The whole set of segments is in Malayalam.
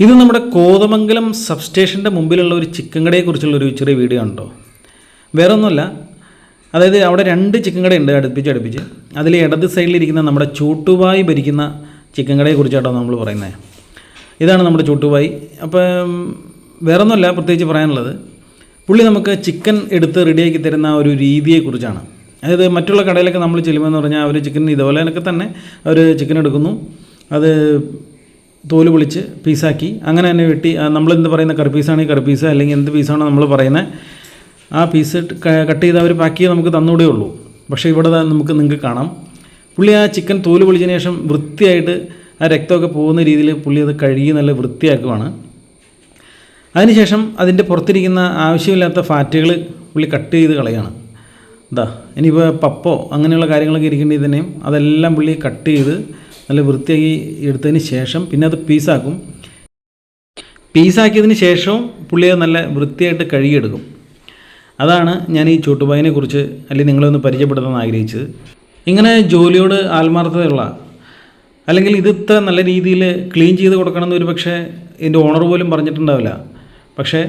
ഇത് നമ്മുടെ കോതമംഗലം സബ്സ്റ്റേഷന്റെ മുമ്പിലുള്ള ഒരു ചിക്കൻ കടയെക്കുറിച്ചുള്ള ഒരു ചെറിയ വീഡിയോ ഉണ്ടോ വേറെ ഒന്നുമല്ല അതായത് അവിടെ രണ്ട് ചിക്കൻ കടയുണ്ട് അടുപ്പിച്ച് അടുപ്പിച്ച്. അതിൽ ഇടത് സൈഡിലിരിക്കുന്ന നമ്മുടെ ചൂട്ടുവായി ഭരിക്കുന്ന ചിക്കൻ കടയെക്കുറിച്ചാട്ടോ നമ്മൾ പറയുന്നത്. ഇതാണ് നമ്മുടെ ചൂട്ടുവായി. അപ്പം വേറെ ഒന്നുമല്ല പ്രത്യേകിച്ച് പറയാനുള്ളത്. പുള്ളി നമുക്ക് ചിക്കൻ എടുത്ത് റെഡിയാക്കി തരുന്ന ഒരു രീതിയെക്കുറിച്ചാണ്. അതായത് മറ്റുള്ള കടയിലൊക്കെ നമ്മൾ ചെല്ലുമെന്ന് പറഞ്ഞാൽ അവർ ചിക്കൻ ഇതുപോലെ തന്നെ അവർ ചിക്കൻ എടുക്കുന്നു. അത് തോൽ പൊളിച്ച് പീസാക്കി. അങ്ങനെ തന്നെ വെട്ടി നമ്മളെന്ത് പറയുന്ന കറി പീസാണെങ്കിൽ കറി പീസ അല്ലെങ്കിൽ എന്ത് പീസാണോ നമ്മൾ പറയുന്നത് ആ പീസ് കട്ട് ചെയ്ത് അവർ പാക്ക് ചെയ്ത് നമുക്ക് തന്നൂടേ ഉള്ളൂ. പക്ഷേ ഇവിടെ നമുക്ക് നിങ്ങൾക്ക് കാണാം. പുള്ളി ആ ചിക്കൻ തോൽ പൊളിച്ചതിന് ശേഷം വൃത്തിയായിട്ട് ആ രക്തമൊക്കെ പോകുന്ന രീതിയിൽ പുള്ളി അത് കഴുകി നല്ല വൃത്തിയാക്കുവാണ്. അതിനുശേഷം അതിന്റെ പുറത്തിരിക്കുന്ന ആവശ്യമില്ലാത്ത ഫാറ്റുകൾ പുള്ളി കട്ട് ചെയ്ത് കളയാണ്. ഇതാ ഇനിയിപ്പോൾ പപ്പോ അങ്ങനെയുള്ള കാര്യങ്ങളൊക്കെ ഇരിക്കേണ്ടി തന്നെയും അതെല്ലാം പുള്ളി കട്ട് ചെയ്ത് നല്ല വൃത്തിയാക്കി എടുത്തതിന് ശേഷം പിന്നെ അത് പീസാക്കും. പീസാക്കിയതിന് ശേഷവും പുള്ളിയെ നല്ല വൃത്തിയായിട്ട് കഴുകിയെടുക്കും. അതാണ് ഞാൻ ഈ ചൂട്ടുപായിനെ കുറിച്ച് അല്ലെങ്കിൽ നിങ്ങളെ ഒന്ന് പരിചയപ്പെടുത്താൻ ആഗ്രഹിച്ചത്. ഇങ്ങനെ ജോലിയോട് ആത്മാർത്ഥതയുള്ള അല്ലെങ്കിൽ ഇത് ഇത്ര നല്ല രീതിയിൽ ക്ലീൻ ചെയ്ത് കൊടുക്കണമെന്ന് ഒരു പക്ഷേ ഇതിന്റെ ഓണർ പോലും പറഞ്ഞിട്ടുണ്ടാവില്ല. പക്ഷേ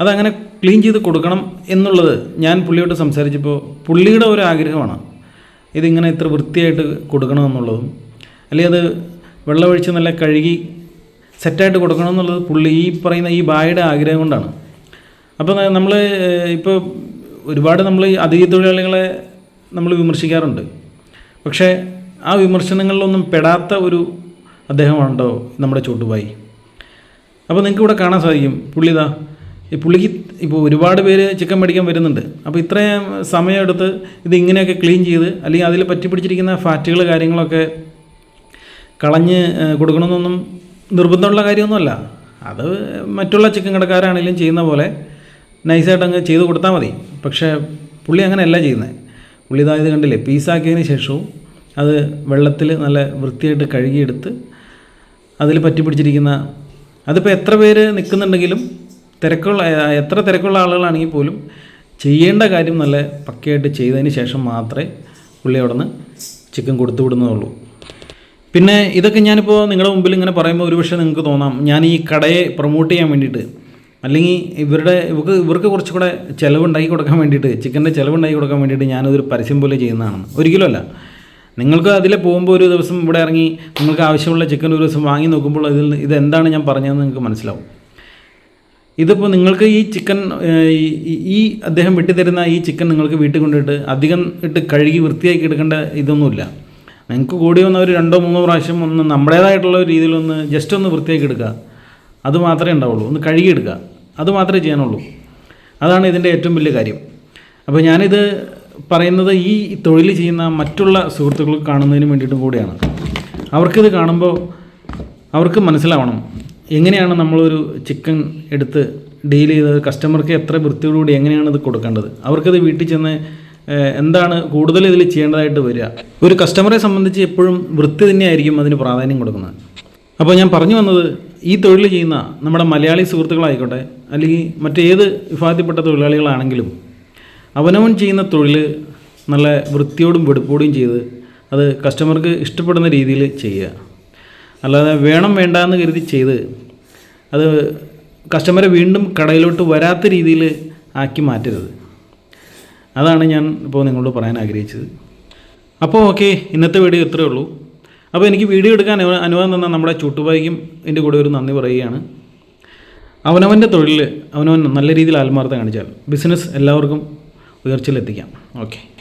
അതങ്ങനെ ക്ലീൻ ചെയ്ത് കൊടുക്കണം എന്നുള്ളത് ഞാൻ പുള്ളിയോട് സംസാരിച്ചപ്പോൾ പുള്ളിയുടെ ഒരു ആഗ്രഹമാണ്. ഇതിങ്ങനെ ഇത്ര വൃത്തിയായിട്ട് കൊടുക്കണം കൊടുക്കണമെന്നുള്ളതും അല്ലെങ്കിൽ അത് വെള്ളമൊഴിച്ച് നല്ല കഴുകി സെറ്റായിട്ട് കൊടുക്കണം എന്നുള്ളത് പുള്ളി ഈ പറയുന്ന ഈ ബായുടെ ആഗ്രഹം കൊണ്ടാണ്. അപ്പോൾ നമ്മൾ ഇപ്പോൾ ഒരുപാട് നമ്മൾ അതിഥി തൊഴിലാളികളെ നമ്മൾ വിമർശിക്കാറുണ്ട്. പക്ഷേ ആ വിമർശനങ്ങളിലൊന്നും പെടാത്ത ഒരു അദ്ദേഹമാണല്ലോ നമ്മുടെ ചൂട്ടുപായി? അപ്പോൾ നിങ്ങൾക്ക് ഇവിടെ കാണാൻ സാധിക്കും. പുള്ളിതാ ഈ പുള്ളിക്ക് ഇപ്പോൾ ഒരുപാട് പേര് ചിക്കൻ മേടിക്കാൻ വരുന്നുണ്ട്. അപ്പോൾ ഇത്രയും സമയമെടുത്ത് ഇത് ഇങ്ങനെയൊക്കെ ക്ലീൻ ചെയ്ത് അല്ലെങ്കിൽ അതിൽ പറ്റി പിടിച്ചിരിക്കുന്ന ഫാറ്റുകൾ കാര്യങ്ങളൊക്കെ കളഞ്ഞ് കൊടുക്കണമെന്നൊന്നും നിർബന്ധമുള്ള കാര്യമൊന്നുമല്ല. അത് മറ്റുള്ള ചിക്കൻ കടക്കാരാണെങ്കിലും ചെയ്യുന്ന പോലെ നൈസായിട്ട് അങ്ങ് ചെയ്ത് കൊടുത്താൽ മതി. പക്ഷേ പുള്ളി അങ്ങനെയല്ല ചെയ്യുന്നത് പുള്ളി ഇതായത് കണ്ടില്ലേ പീസാക്കിയതിന് ശേഷവും അത് വെള്ളത്തിൽ നല്ല വൃത്തിയായിട്ട് കഴുകിയെടുത്ത് അതിൽ പറ്റി പിടിച്ചിരിക്കുന്ന അതിപ്പോൾ എത്ര പേര് നിൽക്കുന്നുണ്ടെങ്കിലും തിരക്കുള്ള എത്ര തിരക്കുള്ള ആളുകളാണെങ്കിൽ പോലും ചെയ്യേണ്ട കാര്യം നല്ല പക്കയായിട്ട് ചെയ്തതിന് ശേഷം മാത്രമേ പുള്ളി അവിടെ നിന്ന് ചിക്കൻ കൊടുത്തു വിടുന്നതുള്ളൂ പിന്നെ ഇതൊക്കെ ഞാനിപ്പോൾ നിങ്ങളുടെ മുമ്പിൽ ഇങ്ങനെ പറയുമ്പോൾ ഒരുപക്ഷെ നിങ്ങൾക്ക് തോന്നാം. ഞാൻ ഈ കടയെ പ്രൊമോട്ട് ചെയ്യാൻ വേണ്ടിയിട്ട് അല്ലെങ്കിൽ ഇവരുടെ ഇവർക്ക് ഇവർക്ക് കുറച്ചുകൂടെ ചിലവുണ്ടാക്കി കൊടുക്കാൻ വേണ്ടിയിട്ട് ചിക്കന്റെ ചിലവുണ്ടാക്കി കൊടുക്കാൻ വേണ്ടിയിട്ട് ഞാനതൊരു പരസ്യം പോലെ ചെയ്യുന്നതാണ്. ഒരിക്കലുമല്ല നിങ്ങൾക്ക് അതിലെ പോകുമ്പോൾ ഒരു ദിവസം ഇവിടെ ഇറങ്ങി നിങ്ങൾക്ക് ആവശ്യമുള്ള ചിക്കൻ ഒരു ദിവസം വാങ്ങി നോക്കുമ്പോൾ ഇതിൽ ഇതെന്താണ് ഞാൻ പറഞ്ഞതെന്ന് നിങ്ങൾക്ക് മനസ്സിലാവും. ഇതിപ്പോൾ നിങ്ങൾക്ക് ഈ ചിക്കൻ ഈ അദ്ദേഹം വെട്ടിത്തരുന്ന ഈ ചിക്കൻ നിങ്ങൾക്ക് വീട്ടിൽ കൊണ്ടിട്ട് അധികം ഇട്ട് കഴുകി വൃത്തിയാക്കി എടുക്കേണ്ട ഇതൊന്നുമില്ല. നിങ്ങൾക്ക് കൂടി വന്ന ഒരു രണ്ടോ മൂന്നോ പ്രാവശ്യം ഒന്ന് നമ്മുടേതായിട്ടുള്ള രീതിയിലൊന്ന് ജസ്റ്റ് ഒന്ന് വൃത്തിയാക്കി എടുക്കുക. അത് മാത്രമേ ഉണ്ടാവുള്ളൂ. ഒന്ന് കഴുകിയെടുക്കുക അത് മാത്രമേ ചെയ്യാനുള്ളൂ. അതാണ് ഇതിന്റെ ഏറ്റവും വലിയ കാര്യം. അപ്പോൾ ഞാനിത് പറയുന്നത് ഈ തൊഴിൽ ചെയ്യുന്ന മറ്റുള്ള സുഹൃത്തുക്കൾ കാണുന്നതിന് വേണ്ടിയിട്ടും കൂടിയാണ്. അവർക്കിത് കാണുമ്പോൾ അവർക്ക് മനസ്സിലാവണം. എങ്ങനെയാണ് നമ്മളൊരു ചിക്കൻ എടുത്ത് ഡീൽ ചെയ്ത് കസ്റ്റമർക്ക് എത്ര വൃത്തിയോടുകൂടി എങ്ങനെയാണ് ഇത് കൊടുക്കേണ്ടത്? അവർക്കത് വീട്ടിൽ ചെന്ന് എന്താണ് കൂടുതൽ ഇതിൽ ചെയ്യേണ്ടതായിട്ട് വരിക? ഒരു കസ്റ്റമറെ സംബന്ധിച്ച് എപ്പോഴും വൃത്തി തന്നെയായിരിക്കും അതിന് പ്രാധാന്യം കൊടുക്കുന്നത്. അപ്പോൾ ഞാൻ പറഞ്ഞു വന്നത് ഈ തൊഴിൽ ചെയ്യുന്ന നമ്മുടെ മലയാളി സുഹൃത്തുക്കളായിക്കോട്ടെ അല്ലെങ്കിൽ മറ്റേത് വിഭാഗത്തിൽപ്പെട്ട തൊഴിലാളികളാണെങ്കിലും അവനവൻ ചെയ്യുന്ന തൊഴിൽ നല്ല വൃത്തിയോടും വെടുപ്പോടും ചെയ്ത് അത് കസ്റ്റമർക്ക് ഇഷ്ടപ്പെടുന്ന രീതിയിൽ ചെയ്യുക. അല്ലാതെ വേണം വേണ്ട എന്ന് കരുതി ചെയ്ത് അത് കസ്റ്റമറെ വീണ്ടും കടയിലോട്ട് വരാത്ത രീതിയിൽ ആക്കി മാറ്റരുത്. അതാണ് ഞാൻ ഇപ്പോൾ നിങ്ങളോട് പറയാൻ ആഗ്രഹിച്ചത്. അപ്പോൾ ഓക്കെ ഇന്നത്തെ വീഡിയോ ഇത്രയേ ഉള്ളൂ. അപ്പോൾ എനിക്ക് വീഡിയോ എടുക്കാൻ അനുവ- അനുവാദം തന്ന നമ്മുടെ ചുട്ടുപായിക്കും എന്റെ കൂടെ ഒരു നന്ദി പറയുകയാണ്. അവനവന്റെ തൊഴിൽ അവനവൻ നല്ല രീതിയിൽ ആത്മാർത്ഥം കാണിച്ചാൽ ബിസിനസ് എല്ലാവർക്കും ഉയർച്ചയിലെത്തിക്കാം. ഓക്കെ.